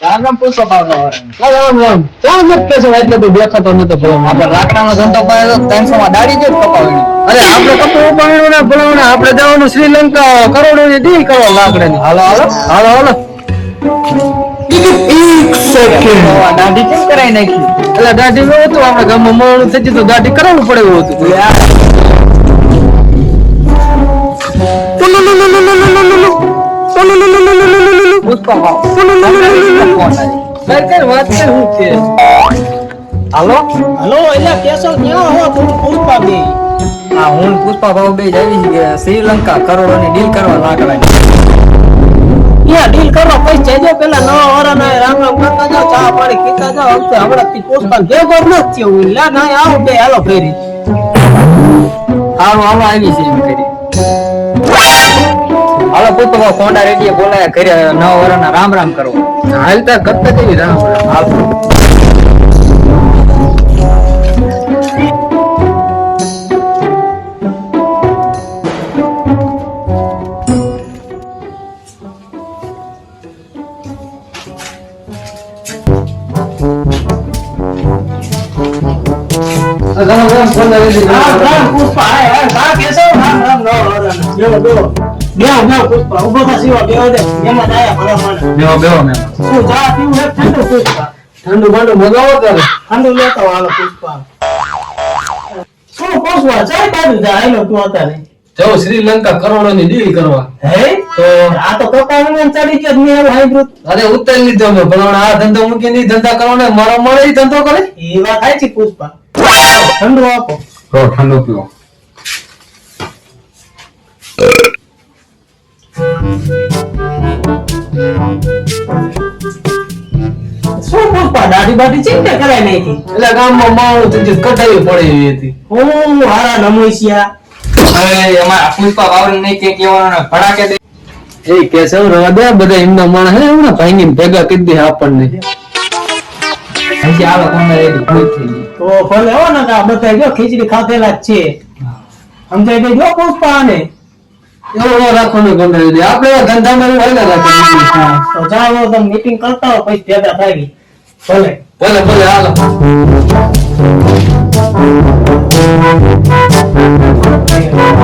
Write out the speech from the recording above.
રામ રામ પુષ્પ પાવનો રામ રામ ક્યાં મત કે છે એટલે તું દેખાતો નતો ભલો આપણે લાકડાનો ધંધો કરે તો ત્રણસો માં દાડી જ કપાવી અરે આપણે કપડું ઉપાડવાનું ને ભલાવણ આપણે જવાનું શ્રીલંકા કરોડો ની ડીલ કરવા લાકડાની હાલો હાલો હાલો હાલો એક સેકન્ડ દાઢી કેમ કરાઈ નાખી એટલે દાઢી નું હતું આપણે ગામમાં મળવાનું થઈ તો દાઢી કરાવવું પડે એવું હતું વાત કર હું છે? હાલો? હલો એટલે કેશવ ક્યાં હો થોડું પુષ્પા બે હા હું ને પુષ્પા ભાવ બે જાવી છીએ શ્રીલંકા કરોડો ની ડીલ કરવા લાકડાની ત્યાં ડીલ કરો પૈસા જજો પેલા નવા વરાના રામ રામ કરતા જાઓ ચા પાણી પીતા જાઓ. હમતે હમણાં થી પુષ્પા ભેગો જ નથી થયો હું. લા ના આવો બે હાલો ફેરી. હાલો હાલો આવી છે એમ કરી. હાલો પુષ્પ ભાવ કોંડા રેડીએ બોલાયા ઘરે નવા વરાના રામ રામ કરો. હાલતા કરતા કેવી રામ હાલ. રામ રામ ફોન આવી રામ રામ પુષ્પા હાય હાય બા કેશવ? રામ રામ નવા વરાના. બેવો બેવો બેવો બેવો પુષ્પા ઊભો થા સીવા બેવો દે. એમાં આયા ભલા મને બેહો બેહો મેમ શું ચા પીવું હે? ઠંડુ પુષ્પા ઠંડુ ભાંડુ મગાવો તારે? ઠંડુ લેતો હાલો પુષ્પા. શું પુષ્પા ચાય બાજુ જા તું અત્યારે. જો શ્રીલંકા કરોડો ની ડીલ કરવા. હે? તો આ તો કપા વિમાન ચડી ગયો મેં એવું હાંભળ્યું. અરે ઉતર લીધો અમે ભલાવણ આ ધંધો મૂકી નહીં ધંધા કરવાનો મારો મળે ધંધો કરે? એ વાત થાય છે પુષ્પા. ઠંડુ આપો. તો ઠંડુ પીવો. શું પુષ્પા દાઢી બાઢી ચિંતા કરાય નાખી એટલે ગામમાં માણું થઈ કટાવી પડે એવી હતી. હું હારા નમોસિયા હવે અમારા પુષ્પા વાવરી નહીં કે કેવાનો ભડાકે દે એ કેશવ રવા બધા એમના માણસ હે હમણાં ભાઈ ની ભેગા કરી દે આપણને. હજી આલો કોને રેડી પૂરી થઈ તો ભલે હો ને આ બધા જો ખીચડી ખાધેલા જ છે. સમજાય ગઈ જો પુષ્પા ને એવો રાખવાનું ગમે તે. આપણે ધંધામાં એવું હાલ્યા રાખીએ. તો જાઓ તમે મીટિંગ કરતા હો પછી ભેગા થાય ભલે. ભલે ભલે હાલો. ભલે